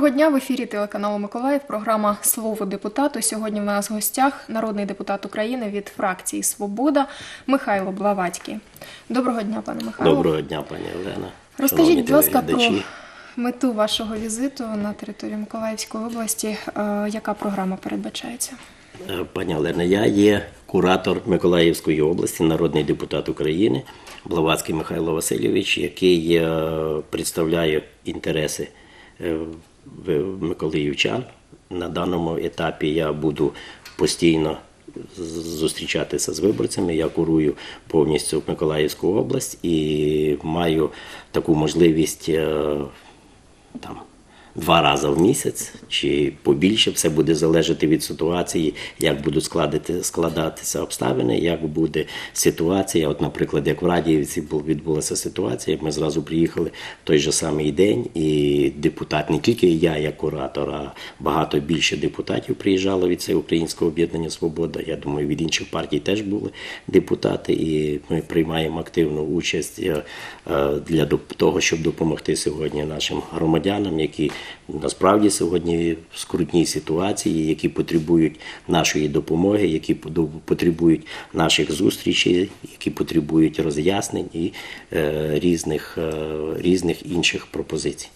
Доброго дня в ефірі телеканалу Миколаїв. Програма Слово депутату. Сьогодні в нас в гостях народний депутат України від фракції Свобода Михайло Блаватський. Доброго дня, пане Михайло. Доброго дня, пані Олена. Розкажіть, будь ласка, про мету вашого візиту на територію Миколаївської області. Е, Яка програма передбачається? Е, Пані Олена, я є куратор Миколаївської області, народний депутат України Блаватський Михайло Васильович, який е, представляє інтереси миколаївчан. На даному етапі я буду постійно зустрічатися з виборцями. Я курую повністю Миколаївську область і маю таку можливість е, там два рази в місяць чи побільше. Все буде залежати від ситуації, як будуть складати, складатися обставини, як буде ситуація. От, наприклад, як в Радіївці бу- відбулася ситуація, ми зразу приїхали в той же самий день, і депутат, не тільки я, як куратор, а багато більше депутатів приїжджало від цього українського об'єднання Свобода. Я думаю, від інших партій теж були депутати, і ми приймаємо активну участь е, е, для того, щоб допомогти сьогодні нашим громадянам, які насправді сьогодні в скрутній ситуації, які потребують нашої допомоги, які потребують наших зустрічей, які потребують роз'яснень і е, різних, е, різних інших пропозицій.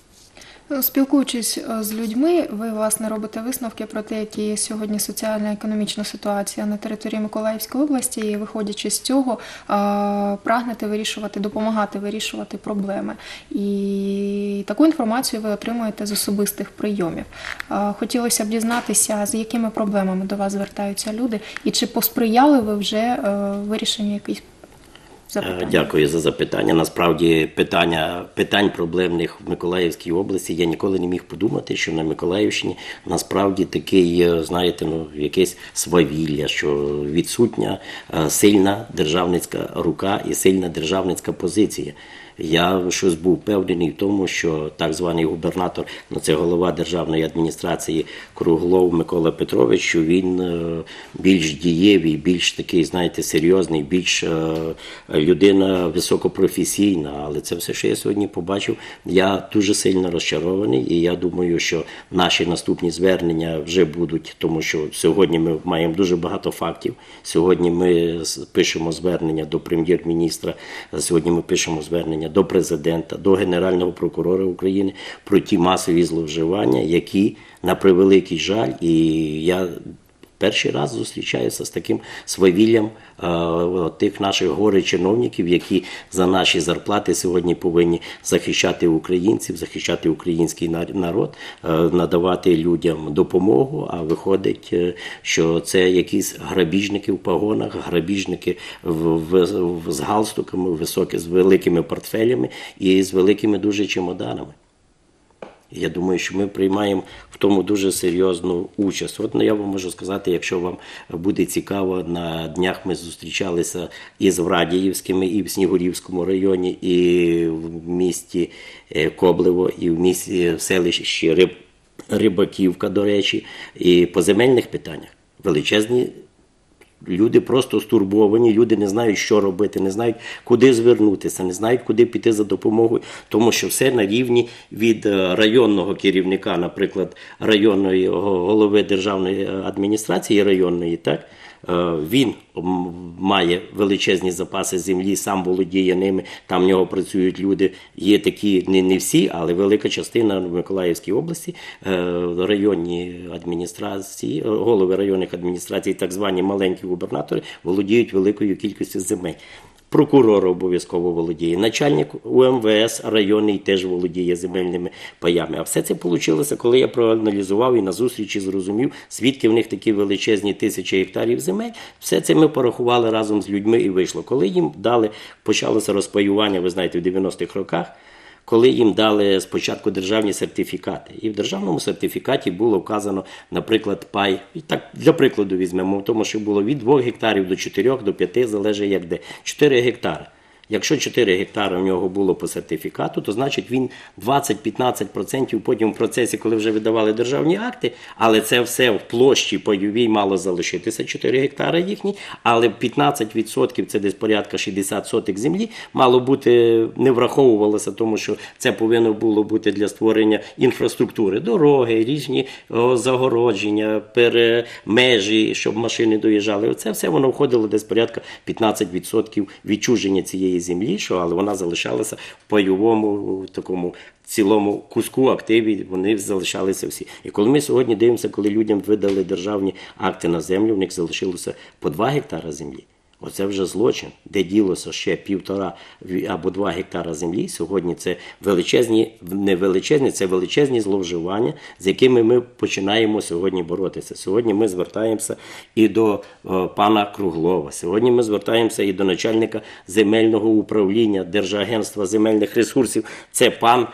Ну, Спілкуючись е, з людьми, ви власне робите висновки про те, які є сьогодні соціально-економічна ситуація на території Миколаївської області, і виходячи з цього, е, прагнете вирішувати, допомагати вирішувати проблеми. І таку інформацію ви отримуєте з особистих прийомів. Е, Хотілося б дізнатися, з якими проблемами до вас звертаються люди, і чи посприяли ви вже е, вирішенню якихось Запитань? Дякую за запитання. Насправді питання питань проблемних в Миколаївській області я ніколи не міг подумати, що на Миколаївщині насправді такий, знаєте, ну якесь свавілля, що відсутня е, сильна державницька рука і сильна державницька позиція. Я щось був впевнений в тому, що так званий губернатор, ну це голова державної адміністрації Круглов Микола Петрович, що він е, більш дієвий, більш такий, знаєте, серйозний, більш е, людина високопрофесійна. Але це все, що я сьогодні побачив, я дуже сильно розчарований, і я думаю, що наші наступні звернення вже будуть, тому що сьогодні ми маємо дуже багато фактів. Сьогодні ми пишемо звернення до прем'єр-міністра. Сьогодні ми пишемо звернення до президента, до генерального прокурора України про ті масові зловживання, які на превеликий жаль, і я перший раз зустрічаюся з таким свавіллям е, тих наших горе чиновників, які за наші зарплати сьогодні повинні захищати українців, захищати український нар- народ, е, надавати людям допомогу. А виходить, е, що це якісь грабіжники в погонах, грабіжники в- з галстуками, високі, з великими портфелями і з великими дуже чемоданами. Я думаю, що ми приймаємо в тому дуже серйозну участь. От ну, я вам можу сказати, якщо вам буде цікаво, на днях ми зустрічалися і з Врадіївськими, і в Снігурівському районі, і в місті е, Коблево, і в місті в селищі Риб, Рибаківка, до речі, і по земельних питаннях величезні Люди просто стурбовані, люди не знають, що робити, не знають, куди звернутися, не знають, куди піти за допомогою, тому що все на рівні від е, районного керівника, наприклад, районної голови державної адміністрації районної, так? е, він має величезні запаси землі, сам володіє ними. Там в нього працюють люди. Є такі не, не всі, але велика частина в Миколаївській області е, районні адміністрації, е, голови районних адміністрацій, так звані маленькі губернатори, володіють великою кількістю земель. Прокурор обов'язково володіє, начальник УМВС районний теж володіє земельними паями. А все це вийшло, коли я проаналізував і на зустрічі зрозумів, звідки в них такі величезні тисячі гектарів земель. Все це ми порахували разом з людьми і вийшло. Коли їм дали, почалося розпаювання, ви знаєте, в 90-х роках коли їм дали спочатку державні сертифікати. І в державному сертифікаті було вказано, наприклад, пай. І так для прикладу візьмемо, тому що було від 2 гектарів до 4, до 5, залежить як де. 4 гектари. Якщо 4 гектари у нього було по сертифікату, то значить він 20-15% потім в процесі, коли вже видавали державні акти, але це все в площі пайовій мало залишитися 4 гектари їхні, але 15% це десь порядка 60 сотих землі мало бути не враховувалося, тому що це повинно було бути для створення інфраструктури, дороги, різні загородження, перемежі, щоб машини доїжджали. Оце все воно входило десь порядка 15% відчуження цієї землі, що але вона залишалася в пайовому такому цілому куску активів. Вони залишалися всі. І коли ми сьогодні дивимося, коли людям видали державні акти на землю, в них залишилося по 2 гектара землі. Оце вже злочин, де ділося ще півтора або два гектара землі. Сьогодні це величезні, не величезні, це величезні зловживання, з якими ми починаємо сьогодні боротися. Сьогодні ми звертаємося і до е, пана Круглова. Сьогодні ми звертаємося і до начальника земельного управління Держагентства земельних ресурсів. Це пан.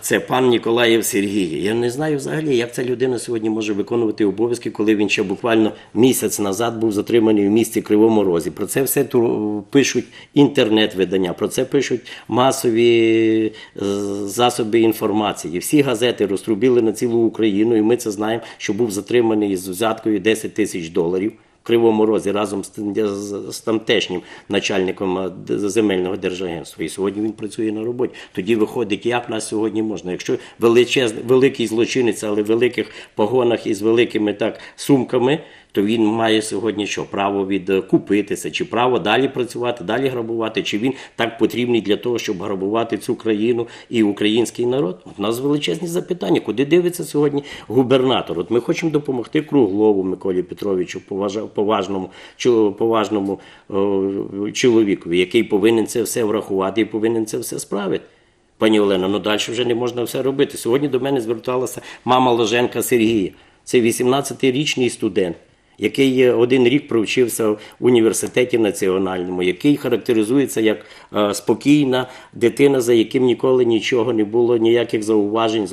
Це пан Ніколаєв Сергій. Я не знаю взагалі, як ця людина сьогодні може виконувати обов'язки, коли він ще буквально місяць назад був затриманий в місті Кривому Розі. Про це все пишуть інтернет-видання, про це пишуть масові е, засоби інформації. Всі газети розтрубили на цілу Україну, і ми це знаємо, що був затриманий з взяткою 10 тисяч доларів. Кривому Розі разом з тамтешнім начальником е, земельного держагентства. І сьогодні він працює на роботі. Тоді виходить, як нас сьогодні можна. Якщо величезний, великий злочинець, але в великих погонах і з великими так сумками, то він має сьогодні що право відкупитися, чи право далі працювати, далі грабувати, чи він так потрібний для того, щоб грабувати цю країну і український народ? У нас величезні запитання. Куди дивиться сьогодні губернатор? От ми хочемо допомогти Круглову Миколі Петровичу, поважному, поважному чоловікові, який повинен це все врахувати і повинен це все справити. Пані Олена, ну далі вже не можна все робити. Сьогодні до мене зверталася мама Ложенка Сергія. Це 18-річний студент, який е, один рік провчився в університеті національному, який характеризується як е, спокійна дитина, за яким ніколи нічого не було, ніяких зауважень,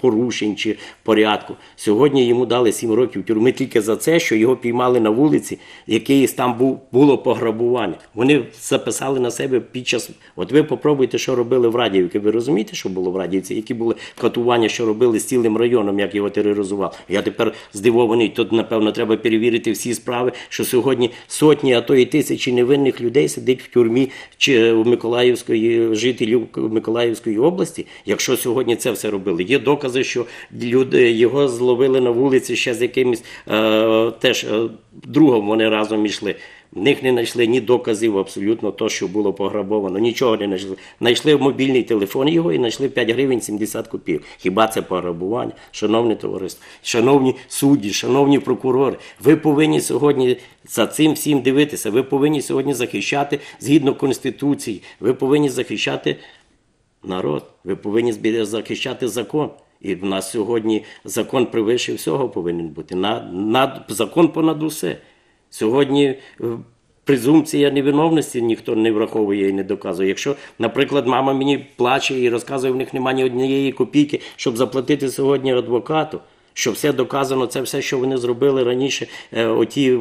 порушень чи порядку. Сьогодні йому дали 7 років тюрми тільки за це, що його піймали на вулиці, якийсь там був було пограбування. Вони записали на себе під час. От ви попробуйте, що робили в Радіївці. Ви розумієте, що було в Радіївці? Які були катування, що робили з цілим районом, як його тероризували? Я тепер здивований. Тут, напевно, треба перевірити всі справи, що сьогодні сотні, а то і тисячі невинних людей сидить в тюрмі чи в Миколаївської жителів Миколаївської області. Якщо сьогодні це все робили, є докази, що люди його зловили на вулиці ще з якимось е, теж е, другом. Вони разом йшли. В них не знайшли ні доказів абсолютно то, що було пограбовано, нічого не знайшли. Знайшли мобільний телефон його і знайшли 5 гривень 70 копійок. Хіба це пограбування? Шановне товариство, шановні судді, шановні прокурори, ви повинні сьогодні за цим всім дивитися. Ви повинні сьогодні захищати згідно Конституції, ви повинні захищати народ, ви повинні захищати закон. І в нас сьогодні закон превише всього повинен бути. Над, над, закон понад усе. Сьогодні е, презумпція невиновності ніхто не враховує і не доказує. Якщо, наприклад, мама мені плаче і розказує, в них немає ні однієї копійки, щоб заплатити сьогодні адвокату. Що все доказано, це все, що вони зробили раніше, е, оті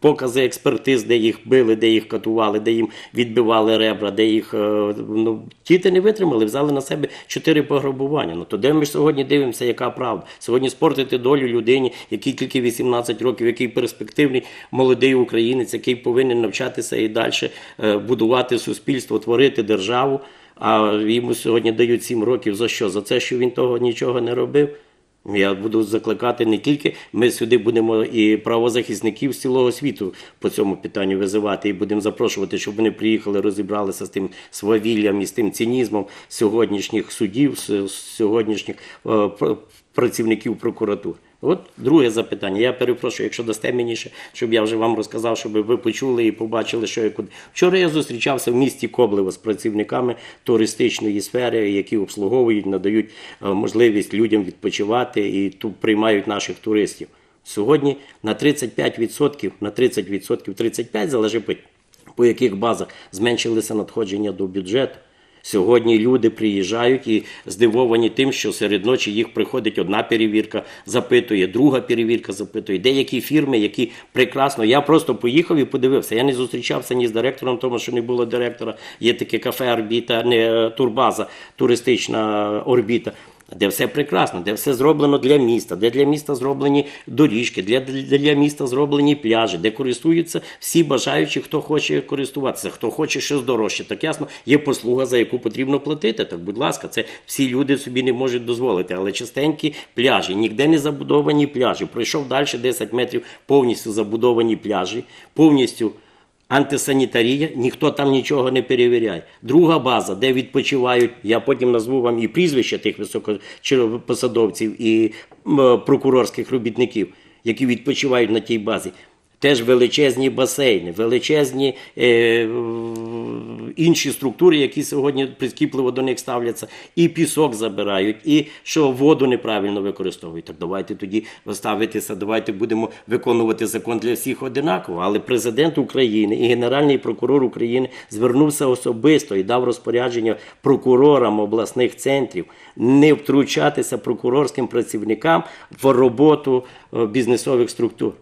покази експертиз, де їх били, де їх катували, де їм відбивали ребра, де їх е, ну, діти не витримали, взяли на себе чотири пограбування. Ну то де ми сьогодні дивимося, яка правда? Сьогодні спортити долю людині, якій тільки 18 років, який перспективний молодий українець, який повинен навчатися і далі е, будувати суспільство, творити державу. А йому сьогодні дають 7 років за що? За це, що він того нічого не робив. Я буду закликати не тільки ми сюди будемо і правозахисників з цілого світу по цьому питанню визивати, і будемо запрошувати, щоб вони приїхали, розібралися з тим свавіллям і з тим цинізмом сьогоднішніх з сьогоднішніх е, працівників прокуратури. От друге запитання. Я перепрошую, якщо дасте мені ще, щоб я вже вам розказав, щоб ви почули і побачили, що я куди. Вчора я зустрічався в місті Коблево з працівниками туристичної сфери, які обслуговують, надають е, можливість людям відпочивати і тут приймають наших туристів. Сьогодні на 35%, на 30%, 35% залежить по, по яких базах зменшилися надходження до бюджету. Сьогодні люди приїжджають і здивовані тим, що серед ночі їх приходить одна перевірка, запитує, друга перевірка запитує. Деякі фірми, які прекрасно. Я просто поїхав і подивився. Я не зустрічався ні з директором, тому що не було директора. Є таке кафе Орбіта, не турбаза, туристична орбіта. Де все прекрасно, де все зроблено для міста, де для міста зроблені доріжки, для, для, міста зроблені пляжі, де користуються всі бажаючі, хто хоче користуватися, хто хоче щось дорожче. Так ясно, є послуга, за яку потрібно платити. Так, будь ласка, це всі люди собі не можуть дозволити. Але частенькі пляжі, ніде не забудовані пляжі. Пройшов далі 10 метрів, повністю забудовані пляжі, повністю. Антисанітарія, ніхто там нічого не перевіряє. Друга база, де відпочивають, я потім назву вам і прізвища тих високопосадовців і прокурорських робітників, які відпочивають на тій базі. Теж величезні басейни, величезні е, інші структури, які сьогодні прискіпливо до них ставляться, і пісок забирають, і що воду неправильно використовують. Так давайте тоді ставитися, давайте будемо виконувати закон для всіх одинаково. Але президент України і Генеральний прокурор України звернувся особисто і дав розпорядження прокурорам обласних центрів не втручатися прокурорським працівникам в роботу е, бізнесових структур.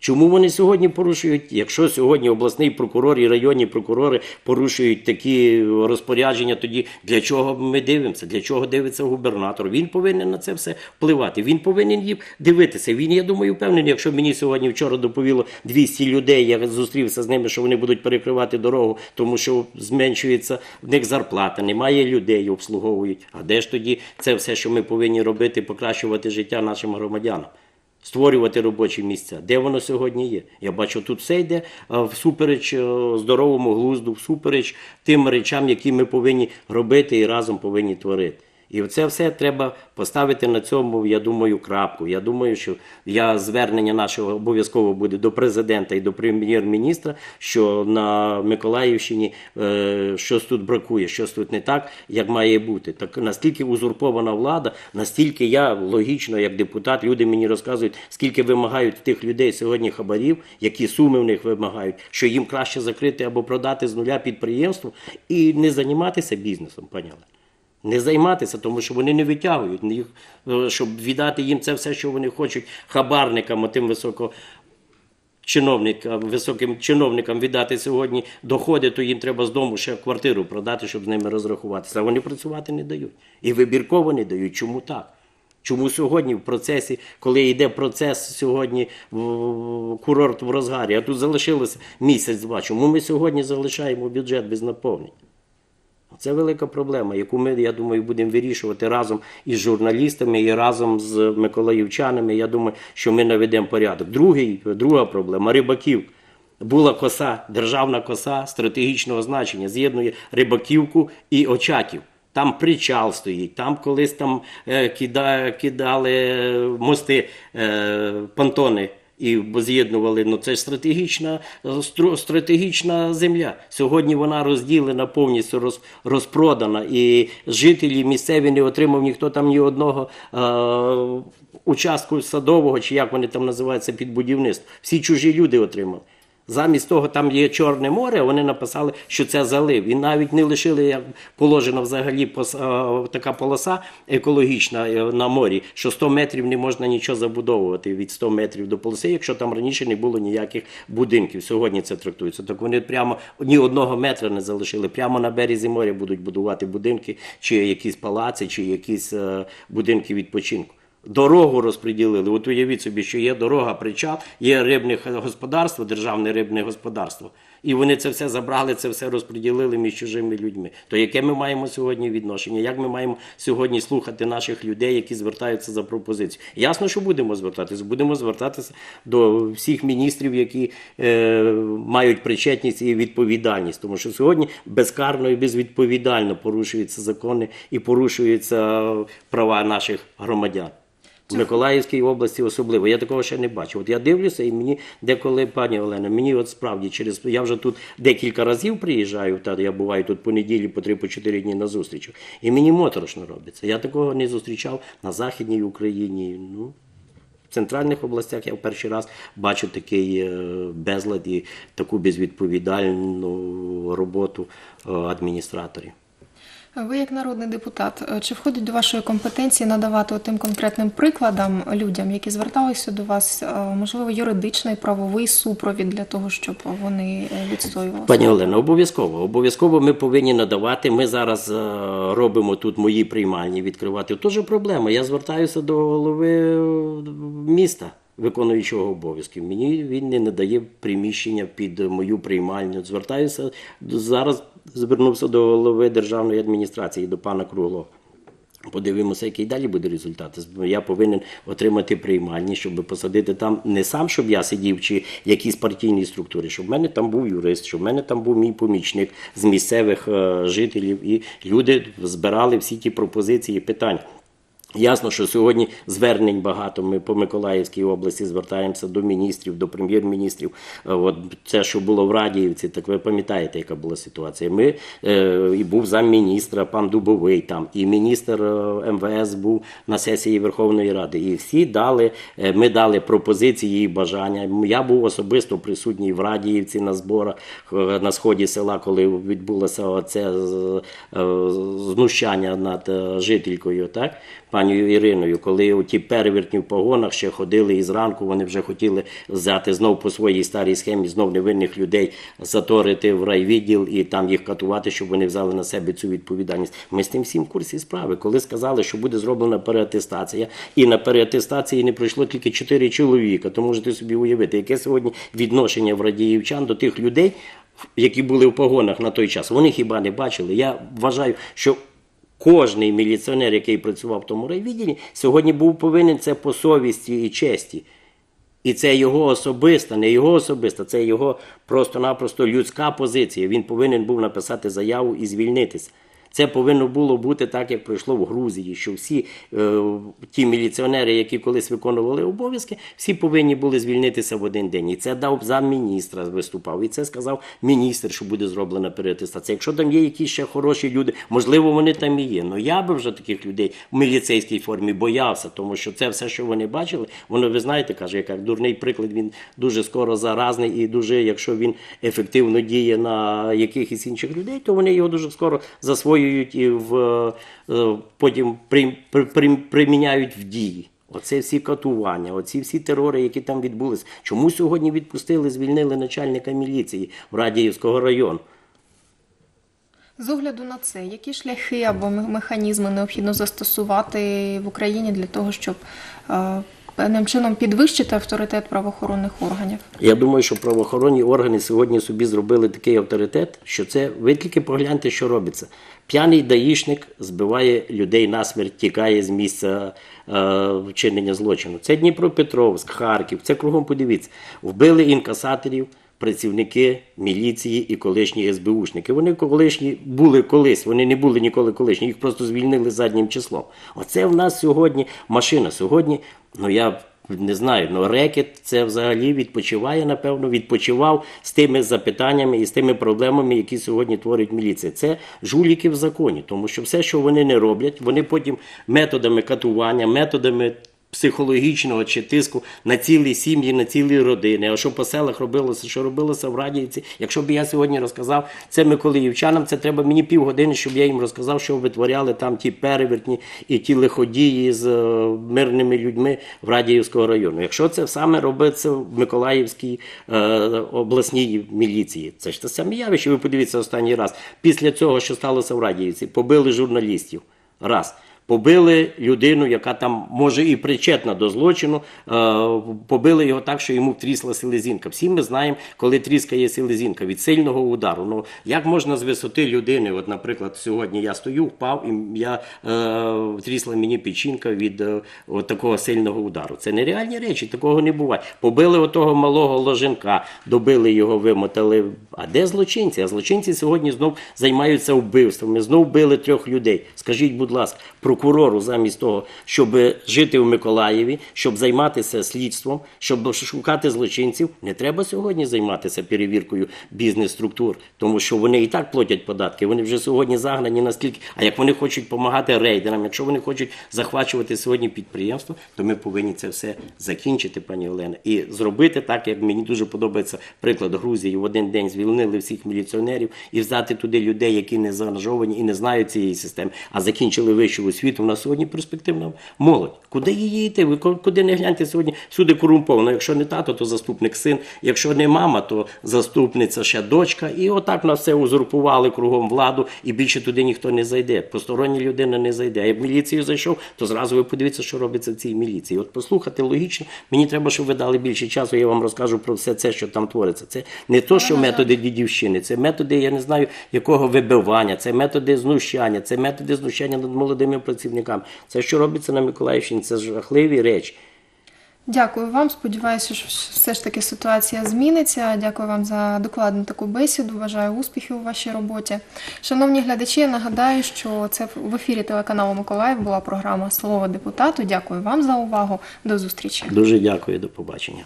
Чому вони сьогодні порушують? Якщо сьогодні обласний прокурор і районні прокурори порушують такі розпорядження, тоді для чого ми дивимося? Для чого дивиться губернатор? Він повинен на це все впливати. Він повинен їм дивитися. Він, я думаю, впевнений, якщо мені сьогодні вчора доповіло 200 людей, я зустрівся з ними, що вони будуть перекривати дорогу, тому що зменшується в них зарплата, немає людей, обслуговують. А де ж тоді це все, що ми повинні робити, покращувати життя нашим громадянам? Створювати робочі місця. Де воно сьогодні є? Я бачу, тут все йде всупереч е, здоровому глузду, всупереч тим речам, які ми повинні робити і разом повинні творити. І це все треба поставити на цьому, я думаю, крапку. Я думаю, що я звернення нашого обов'язково буде до президента і до прем'єр-міністра, що на Миколаївщині е, щось тут бракує, щось тут не так, як має бути. Так настільки узурпована влада, настільки я логічно, як депутат, люди мені розказують, скільки вимагають тих людей сьогодні хабарів, які суми в них вимагають, що їм краще закрити або продати з нуля підприємство і не займатися бізнесом, Олена. Не займатися, тому що вони не витягують, їх, е, щоб віддати їм це все, що вони хочуть, хабарникам, тим високо чиновникам, високим чиновникам віддати сьогодні доходи, то їм треба з дому ще квартиру продати, щоб з ними розрахуватися. А вони працювати не дають. І вибірково не дають. Чому так? Чому сьогодні в процесі, коли йде процес сьогодні курорт в розгарі, а тут залишилося місяць-два. Чому ми сьогодні залишаємо бюджет без наповнення? Це велика проблема, яку ми, я думаю, будемо вирішувати разом із журналістами і разом з миколаївчанами. Я думаю, що ми наведемо порядок. Другий, друга проблема рибаків. Була коса, державна коса стратегічного значення, з'єднує Рибаківку і Очаків. Там причал стоїть, там колись там е, кида, кидали мости, е, понтони і з'єднували. Ну це стратегічна, стратегічна земля. Сьогодні вона розділена, повністю роз, розпродана, і жителі місцеві не отримав ніхто там ні одного е, участку садового, чи як вони там називаються під будівництво. Всі чужі люди отримали. Замість того, там є Чорне море, вони написали, що це залив. І навіть не лишили, як положена взагалі е, така полоса екологічна е, на морі, що 100 метрів не можна нічого забудовувати від 100 метрів до полоси, якщо там раніше не було ніяких будинків. Сьогодні це трактується. Так вони прямо ні одного метра не залишили. Прямо на березі моря будуть будувати будинки, чи якісь палаци, чи якісь е, будинки відпочинку. Дорогу розподілили. От уявіть собі, що є дорога, причал, є рибне господарство, державне рибне господарство. І вони це все забрали, це все розподілили між чужими людьми. То яке ми маємо сьогодні відношення? Як ми маємо сьогодні слухати наших людей, які звертаються за пропозицію? Ясно, що будемо звертатися. Будемо звертатися до всіх міністрів, які е, мають причетність і відповідальність. Тому що сьогодні безкарно і безвідповідально порушуються закони і порушуються права наших громадян. В Миколаївській області особливо. Я такого ще не бачив. От я дивлюся, і мені деколи, пані Олена, мені от справді через я вже тут декілька разів приїжджаю, та я буваю тут по неділі, по три, по чотири дні на зустрічах. І мені моторошно робиться. Я такого не зустрічав на Західній Україні. Ну, в центральних областях я в перший раз бачу такий е, безлад і таку безвідповідальну роботу е, адміністраторів. Ви як народний депутат, е, чи входить до вашої компетенції надавати тим конкретним прикладам людям, які зверталися до вас, е, можливо, юридичний правовий супровід для того, щоб вони е, відстоювали? Пані Олена, обов'язково. Обов'язково ми повинні надавати. Ми зараз робимо тут мої приймальні відкривати. Теж проблема. Я звертаюся до голови міста. Виконуючого обов'язків. Мені він не надає приміщення під мою приймальню. Звертаюся зараз. Звернувся до голови державної адміністрації, до пана Круглого. Подивимося, який далі буде результат. Я повинен отримати приймальні, щоб посадити там не сам, щоб я сидів, чи якісь партійні структури, щоб в мене там був юрист, щоб в мене там був мій помічник з місцевих е, жителів, і люди збирали всі ті пропозиції, питання. Ясно, що сьогодні звернень багато. Ми по Миколаївській області звертаємося до міністрів, до прем'єр-міністрів. Е, От це, що було в Радіївці, так ви пам'ятаєте, яка була ситуація. Ми е, і був замміністра, пан Дубовий там, і міністр е, МВС був на сесії Верховної Ради. І всі дали, е, ми дали пропозиції і бажання. Я був особисто присутній в Радіївці на зборах на сході села, коли відбулося оце з- е, знущання над жителькою, так, пані Іриною, коли у ті перевертні в погонах ще ходили і зранку, вони вже хотіли взяти знов по своїй старій схемі, знов невинних людей заторити в райвідділ і там їх катувати, щоб вони взяли на себе цю відповідальність. Ми з тим всім в курсі справи. Коли сказали, що буде зроблена переатестація, і на переатестації не пройшло тільки 4 чоловіка, то можете собі уявити, яке сьогодні відношення в радіївчан до тих людей, які були в погонах на той час. Вони хіба не бачили. Я вважаю, що Кожний міліціонер, який працював в тому райвідділі, сьогодні був повинен це по совісті і честі. І це його особиста, не його особиста, це його просто-напросто людська позиція. Він повинен був написати заяву і звільнитися. Це повинно було бути так, як пройшло в Грузії, що всі е, ті міліціонери, які колись виконували обов'язки, всі повинні були звільнитися в один день. І це дав замміністра виступав. І це сказав міністр, що буде зроблена переатестація. Якщо там є якісь ще хороші люди, можливо, вони там і є. Ну я би вже таких людей в міліцейській формі боявся, тому що це все, що вони бачили, воно ви знаєте, каже, як дурний приклад, він дуже скоро заразний і дуже, якщо він ефективно діє на якихось інших людей, то вони його дуже скоро засвоюють і в е, потім при, при, при, приміняють в дії. Оце всі катування, оці всі терори, які там відбулись. Чому сьогодні відпустили, звільнили начальника міліції в Радіївського району? З огляду на це, які шляхи або механізми необхідно застосувати в Україні для того, щоб е, певним чином підвищити авторитет правоохоронних органів? Я думаю, що правоохоронні органи сьогодні собі зробили такий авторитет, що це ви тільки погляньте, що робиться. П'яний даїшник збиває людей насмерть, тікає з місця е, вчинення злочину. Це Дніпропетровськ, Харків, це кругом подивіться. Вбили інкасаторів. Працівники міліції і колишні СБУшники. Вони колишні були колись, вони не були ніколи колишні, їх просто звільнили заднім числом. Оце в нас сьогодні машина. Сьогодні, ну я не знаю, ну рекет це взагалі відпочиває, напевно, відпочивав з тими запитаннями і з тими проблемами, які сьогодні творить міліція. Це жуліки в законі, тому що все, що вони не роблять, вони потім методами катування, методами. Психологічного чи тиску на цілі сім'ї, на цілі родини. А що по селах робилося, що робилося в Радіївці? Якщо б я сьогодні розказав це Миколаївчанам, це треба мені півгодини, щоб я їм розказав, що витворяли там ті перевертні і ті лиходії з е, мирними людьми в Радіївського району. Якщо це саме робиться в Миколаївській е, обласній міліції, це ж те саме явище. Ви подивіться останній раз. Після цього, що сталося в Радіївці, побили журналістів. Раз. Побили людину, яка там може і причетна до злочину. е, Побили його так, що йому втрісла селезінка. Всі ми знаємо, коли тріскає селезінка від сильного удару. Ну як можна з висоти людини? От, наприклад, сьогодні я стою, впав, і я е, втрісла мені печінка від е, от такого сильного удару. Це нереальні речі, такого не буває. Побили отого малого ложенка, добили його, вимотали. А де злочинці? А злочинці сьогодні знов займаються вбивствами, знов били трьох людей. Скажіть, будь ласка, про прокурору замість того, щоб жити в Миколаєві, щоб займатися слідством, щоб шукати злочинців, не треба сьогодні займатися перевіркою бізнес-структур, тому що вони і так платять податки. Вони вже сьогодні загнані наскільки. А як вони хочуть допомагати рейдерам, якщо вони хочуть захвачувати сьогодні підприємство, то ми повинні це все закінчити, пані Олена, і зробити так, як мені дуже подобається приклад Грузії. В один день звільнили всіх міліціонерів і взяти туди людей, які не заангажовані і не знають цієї системи, а закінчили вищу освіту. У нас сьогодні перспективна молодь. Куди її йти? Ви куди не гляньте сьогодні? Всюди корумповано. Якщо не тато, то заступник син. Якщо не мама, то заступниця ще дочка. І отак на все узурпували кругом владу, і більше туди ніхто не зайде. Постороння людина не зайде. А як міліцію зайшов, то зразу ви подивіться, що робиться в цій міліції. От послухати логічно. Мені треба, щоб ви дали більше часу. Я вам розкажу про все це, що там твориться. Це не то, що методи дідівщини, це методи, я не знаю, якого вибивання, це методи знущання, це методи знущання над молодими працівниками. Це що робиться на Миколаївщині, це жахливі речі. Дякую вам. Сподіваюся, що все ж таки ситуація зміниться. Дякую вам за докладну таку бесіду. Бажаю успіхів у вашій роботі. Шановні глядачі, я нагадаю, що це в ефірі телеканалу Миколаїв була програма Слово депутату. Дякую вам за увагу. До зустрічі. Дуже дякую, до побачення.